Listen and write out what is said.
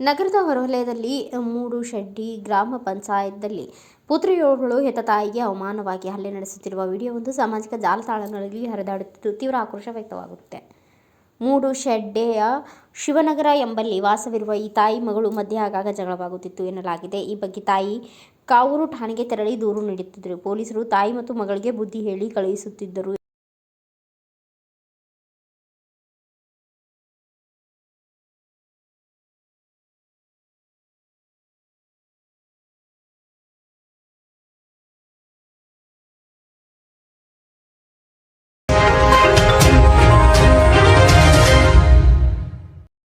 ನಗರದ ಹೊರವಲಯದಲ್ಲಿ ಮೂಡು ಶೆಡ್ಡಿ ಗ್ರಾಮ ಪಂಚಾಯತ್ನಲ್ಲಿ ಪುತ್ರಿಯೋರ್ವಳು ಹೆತ್ತ ತಾಯಿಗೆ ಅವಮಾನವಾಗಿ ಹಲ್ಲೆ ನಡೆಸುತ್ತಿರುವ ವಿಡಿಯೋವೊಂದು ಸಾಮಾಜಿಕ ಜಾಲತಾಣಗಳಲ್ಲಿ ಹರಿದಾಡುತ್ತಿದ್ದು ತೀವ್ರ ಆಕ್ರೋಶ ವ್ಯಕ್ತವಾಗುತ್ತೆ ಮೂಡು ಶೆಡ್ಡೆಯ ಶಿವನಗರ ಎಂಬಲ್ಲಿ ವಾಸವಿರುವ ಈ ತಾಯಿ ಮಗಳು ಮಧ್ಯೆ ಆಗಾಗ ಜಗಳವಾಗುತ್ತಿತ್ತು ಎನ್ನಲಾಗಿದೆ. ಈ ಬಗ್ಗೆ ತಾಯಿ ಕಾವೂರು ಠಾಣೆಗೆ ತೆರಳಿ ದೂರು ನೀಡುತ್ತಿದ್ದರು ಪೊಲೀಸರು ತಾಯಿ ಮತ್ತು ಮಗಳಿಗೆ ಬುದ್ಧಿ ಹೇಳಿ ಕಳುಹಿಸುತ್ತಿದ್ದರು.